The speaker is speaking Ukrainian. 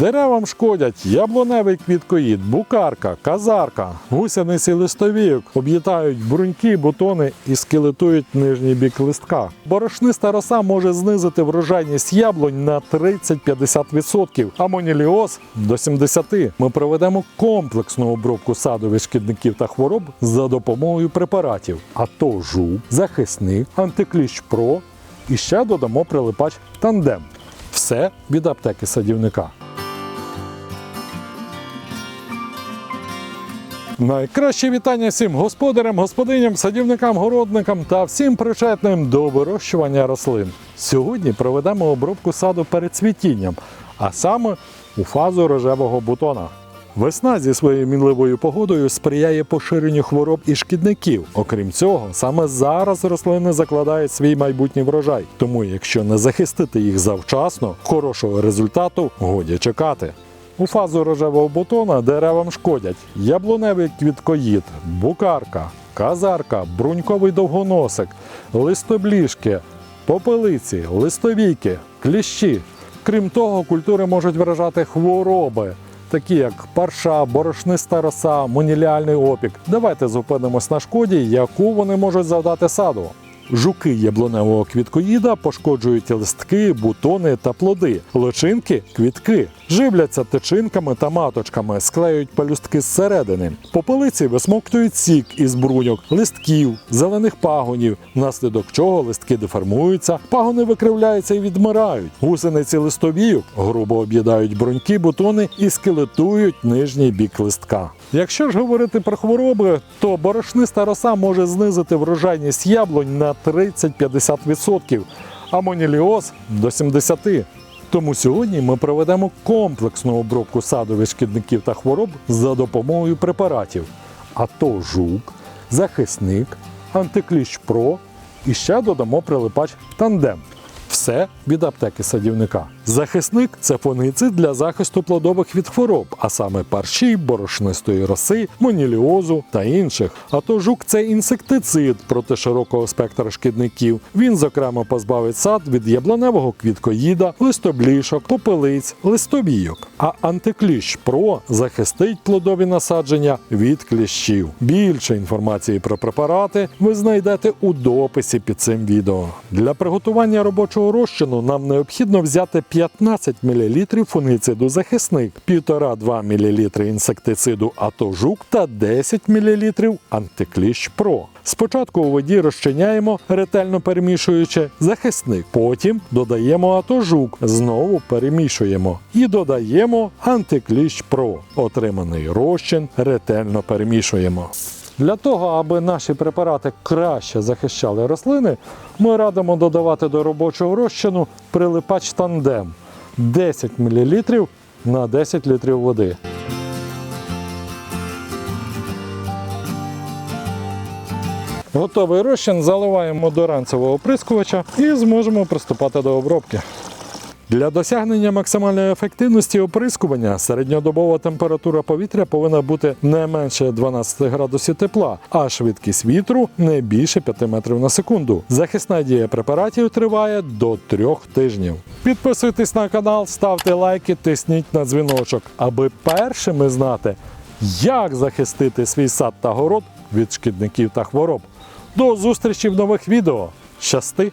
Деревам шкодять яблуневий квіткоїд, букарка, казарка, гусяниці листовійок, об'їдають бруньки, бутони і скелетують нижній бік листка. Борошниста роса може знизити врожайність яблунь на 30-50%, а моніліоз до 70%. Ми проведемо комплексну обробку саду від шкідників та хвороб за допомогою препаратів. А то жук, захисник, антикліщ Про і ще додамо прилипач тандем. Все від аптеки садівника. Найкраще вітання всім господарям, господиням, садівникам, городникам та всім причетним до вирощування рослин. Сьогодні проведемо обробку саду перед цвітінням, а саме у фазу рожевого бутона. Весна зі своєю мінливою погодою сприяє поширенню хвороб і шкідників. Окрім цього, саме зараз рослини закладають свій майбутній врожай. Тому, якщо не захистити їх завчасно, хорошого результату годі чекати. У фазу рожевого бутона деревам шкодять яблуневий квіткоїд, букарка, казарка, бруньковий довгоносик, листобліжки, попелиці, листовійки, кліщі. Крім того, культури можуть вражати хвороби, такі як парша, борошниста роса, моніліальний опік. Давайте зупинимось на шкоді, яку вони можуть завдати саду. Жуки яблуневого квіткоїда пошкоджують листки, бутони та плоди, личинки, квітки, живляться тичинками та маточками, склеюють пелюстки зсередини. Попелиці висмоктують сік із бруньок, листків, зелених пагонів, внаслідок чого листки деформуються, пагони викривляються і відмирають. Гусениці листовійок грубо об'їдають бруньки, бутони і скелетують нижній бік листка. Якщо ж говорити про хвороби, то борошниста роса може знизити врожайність яблунь на 30-50%, а до 70%. Тому сьогодні ми проведемо комплексну обробку саду від шкідників та хвороб за допомогою препаратів. А то жук, захисник, антикліщ Про і ще додамо прилипач тандем. Все від аптеки садівника. Захисник це фунгицид для захисту плодових від хвороб, а саме парші, борошнистої роси, моніліозу та інших. А то жук це інсектицид проти широкого спектра шкідників. Він, зокрема, позбавить сад від яблуневого квіткоїда, листоблішок, попелиць, листовійок. А антикліщ Про захистить плодові насадження від кліщів. Більше інформації про препарати ви знайдете у дописі під цим відео. Для приготування робочого розчину нам необхідно взяти 15 мл фунгициду захисник, 1,5-2 мл інсектициду Атожук та 10 мл антикліщ Про. Спочатку у воді розчиняємо, ретельно перемішуючи захисник. Потім додаємо атожук, знову перемішуємо і додаємо антикліщ Про. Отриманий розчин ретельно перемішуємо. Для того, аби наші препарати краще захищали рослини, ми радимо додавати до робочого розчину прилипач тандем 10 мл на 10 літрів води. Готовий розчин заливаємо до ранцевого оприскувача і зможемо приступати до обробки. Для досягнення максимальної ефективності оприскування середньодобова температура повітря повинна бути не менше 12 градусів тепла, а швидкість вітру не більше 5 метрів на секунду. Захисна дія препаратів триває до 3 тижнів. Підписуйтесь на канал, ставте лайки, тисніть на дзвіночок, аби першими знати, як захистити свій сад та город від шкідників та хвороб. До зустрічі в нових відео. Щасти!